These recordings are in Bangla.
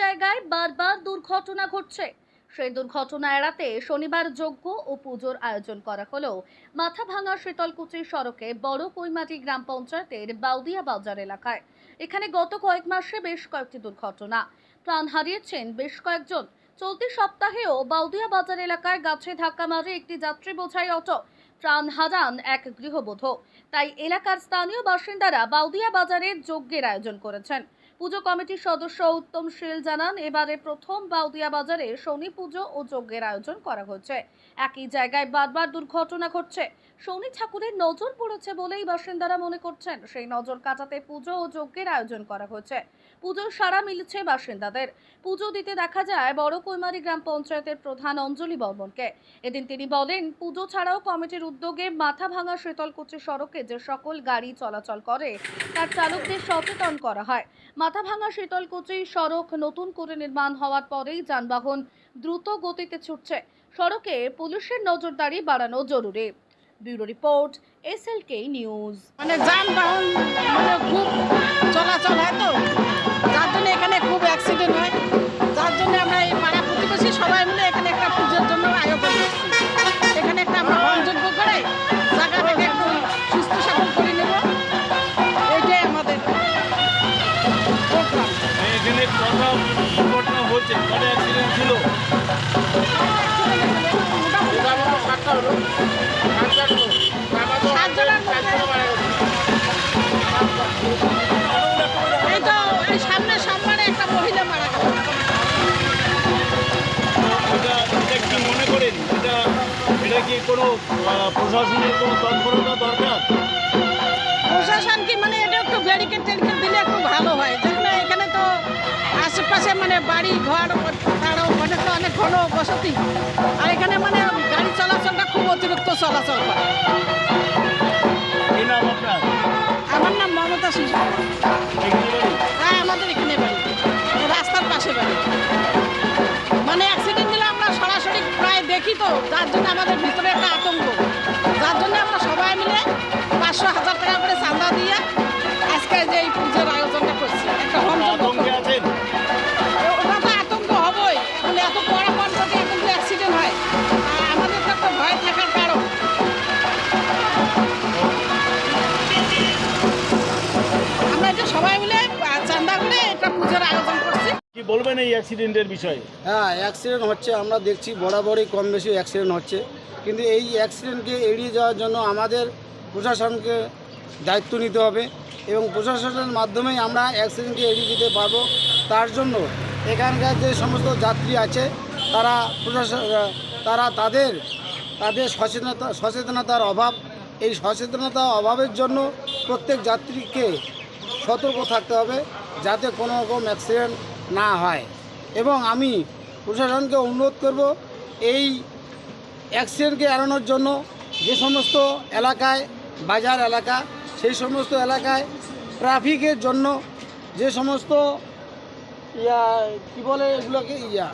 জায়গায় বারবার দুর্ঘটনা ঘটছে। সেই দুর্ঘটনা এড়াতে শনিবার যজ্ঞ ও পুজোর আয়োজন করা হলেও মাথাভাঙা শীতলকুচি সড়কে বড় কৈমাটি গ্রাম পঞ্চায়েতের বাউদিয়া বাজার এলাকায়। এখানে গত কয়েক মাসে বেশ কয়েকটি দুর্ঘটনা। প্রাণ হারিয়েছেন বেশ কয়েকজন। চলতি সপ্তাহেও বাউদিয়া বাজার এলাকায় গাছে ধাক্কা মারে একটি যাত্রী বোঝাই অটো। প্রাণ হারান এক গৃহবধূ। তাই এলাকার স্থানীয় বাসিন্দারা বাউদিয়া বাজারে যজ্ঞের আয়োজন করেছেন। পুজো কমিটির সদস্য উত্তম শীল জানান, এবারে প্রথম বাউদিয়া বাজারে শনি পুজো ও যজ্ঞের আয়োজন করা হচ্ছে একই জায়গায় বারবার দুর্ঘটনা ঘটছে। শনি ঠাকুরের নজর পড়েছে বলেই বাসিন্দারা মনে করছেন, সেই নজর কাটাতে পুজো ও যজ্ঞের আয়োজন করা হয়েছে। পুজোর সারা মিলছে বাসিন্দাদের। পুজো দিতে দেখা যায়, বড় কৈমারি গ্রাম পঞ্চায়েতের প্রধান অঞ্জলি বর্মনকে। এদিন তিনি বলেন, পুজো ছাড়াও কমিটির উদ্যোগে মাথা ভাঙা শীতলকুচি সড়কে যে সকল গাড়ি চলাচল করে, তার চালকদের সচেতন করা হয়। মাথা ভাঙা শীতলকুচি সড়ক নতুন করে নির্মাণ হওয়ার পরেই যানবাহন দ্রুত গতিতে ছুটছে। সড়কে পুলিশের নজরদারি বাড়ানো জরুরি। Bureau report S L K news. মানে যানবাহন মানে খুব চলাচল হয় তো। যার জন্য এখানে প্রশাসনের কোনো তৎপরতা দরকার? প্রশাসন কি মানে এটা একটু ব্যারিকেড ট্যারিকেড দিলে একটু ভালো হয়। যেখানে এখানে তো আশেপাশে মানে বাড়ি ঘর তারও অনেক অনেক ঘন বসতি। আর এখানে মানে গাড়ি চলাচলটা খুব অতিরিক্ত চলাচল করে। আমার নাম মমতা শিশু দেখি তো, যার জন্য আমাদের ভিতরে একটা আতঙ্ক। যার জন্য আমরা সবাই মিলে পাঁচশো হাজার টাকা করে চাঁদা দিয়ে বলবেন এই অ্যাক্সিডেন্টের বিষয়ে? হ্যাঁ অ্যাক্সিডেন্ট হচ্ছে, আমরা দেখছি বরাবরই কম বেশি অ্যাক্সিডেন্ট হচ্ছে। কিন্তু এই অ্যাক্সিডেন্টকে এড়িয়ে যাওয়ার জন্য আমাদের প্রশাসনকে দায়িত্ব নিতে হবে এবং প্রশাসনের মাধ্যমেই আমরা অ্যাক্সিডেন্টকে এড়িয়ে দিতে পারব। তার জন্য এখানকার যে সমস্ত যাত্রী আছে, তারা প্রশাসন, তারা তাদের তাদের সচেতনতা, সচেতনতার অভাব। এই সচেতনতা অভাবের জন্য প্রত্যেক যাত্রীকে সতর্ক থাকতে হবে যাতে কোনো রকম অ্যাক্সিডেন্ট না হয়। এবং আমি প্রশাসনকে অনুরোধ করব, এই অ্যাক্সিডেন্টকে এড়ানোর জন্য যে সমস্ত এলাকায়, বাজার এলাকা, সেই সমস্ত এলাকায় ট্রাফিকের জন্য যে সমস্ত, ইয়া, কী বলে এগুলোকে, ইয়া।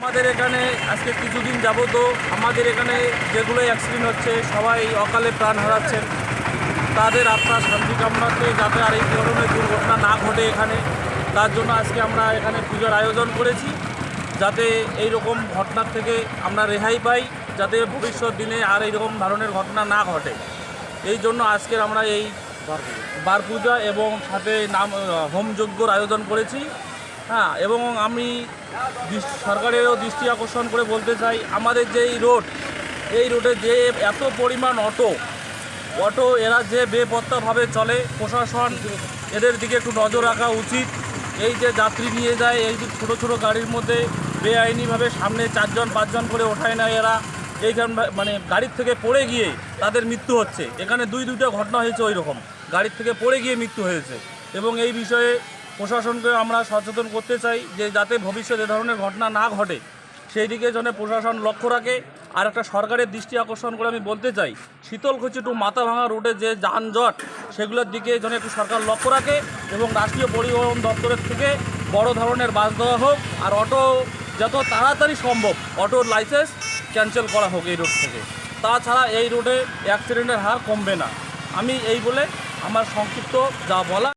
আমাদের এখানে আজকে কিছুদিন যাবত আমাদের এখানে যেগুলো অ্যাক্সিডেন্ট হচ্ছে, সবাই অকালে প্রাণ হারাচ্ছেন। তাদের আত্মার শান্তি কামনাতে যাতে আর এই ধরনের দুর্ঘটনা না ঘটে এখানে। তার জন্য আজকে আমরা এখানে পুজোর আয়োজন করেছি, যাতে এই রকম ঘটনার থেকে আমরা রেহাই পাই, যাতে ভবিষ্যৎ দিনে আর এই রকম ধরনের ঘটনা না ঘটে। এই জন্য আজকের আমরা এই বার পূজা এবং সাথে নাম হোমযজ্ঞর আয়োজন করেছি। হ্যাঁ এবং আমি সরকারেরও দৃষ্টি আকর্ষণ করে বলতে চাই, আমাদের যে এই রোড, এই রোডে যে এত পরিমাণ অটো অটো এরা যে বেপত্তাভাবে চলে। প্রশাসন এদের দিকে একটু নজর রাখা উচিত। এই যে যাত্রী নিয়ে যায়, এই যে ছোটো ছোটো গাড়ির মধ্যে বেআইনিভাবে সামনে চারজন, পাঁচজন করে ওঠায় না এরা। এইখান মানে গাড়ির থেকে পড়ে গিয়ে তাদের মৃত্যু হচ্ছে। এখানে দুই, দুইটা ঘটনা হয়েছে ওই রকম গাড়ির থেকে পড়ে গিয়ে মৃত্যু হয়েছে। এবং এই বিষয়ে প্রশাসনকে আমরা সচেতন করতে চাই যে যাতে ভবিষ্যতে এ ধরনের ঘটনা না ঘটে। সেই দিকে যেন প্রশাসন লক্ষ্য রাখে। আর একটা সরকারের দৃষ্টি আকর্ষণ করে আমি বলতে চাই, শীতলকুচি টু মাথাভাঙা রোডে যে যানজট, সেগুলোর দিকে যেন একটু সরকার লক্ষ্য রাখে এবং রাষ্ট্রীয় পরিবহন দপ্তরের থেকে বড় ধরনের বাস দেওয়া হোক আর অটো যত তাড়াতাড়ি সম্ভব অটোর লাইসেন্স ক্যান্সেল করা হোক এই রোড থেকে। তাছাড়া এই রোডে অ্যাক্সিডেন্টের হার কমবে না। আমি এই বলে আমার সংক্ষিপ্ত যা বলা